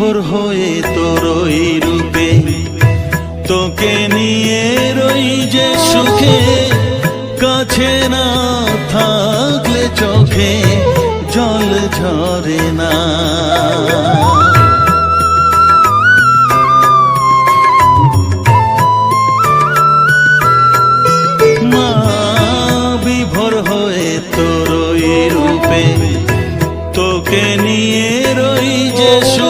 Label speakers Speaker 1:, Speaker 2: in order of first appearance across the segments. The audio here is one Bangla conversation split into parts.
Speaker 1: বিভোর হয়ে তোর ওই রূপে। তোকে নিয়ে রই যে সুখে, কাছে না থাকলে চোখে জল ঝরে না। বিভোর হয়ে তোর ওই রূপে। তোকে নিয়ে রই যে সুখে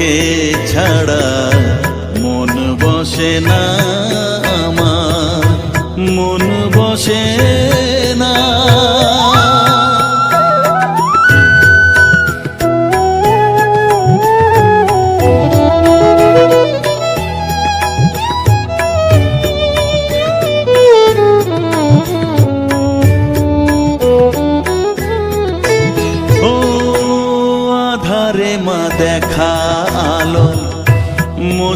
Speaker 1: তোকে ছাড়া মন বসে না আমার মন বসে না। দেখা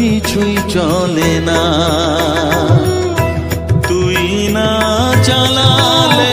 Speaker 1: কিছুই চলে না। তুই না চালালে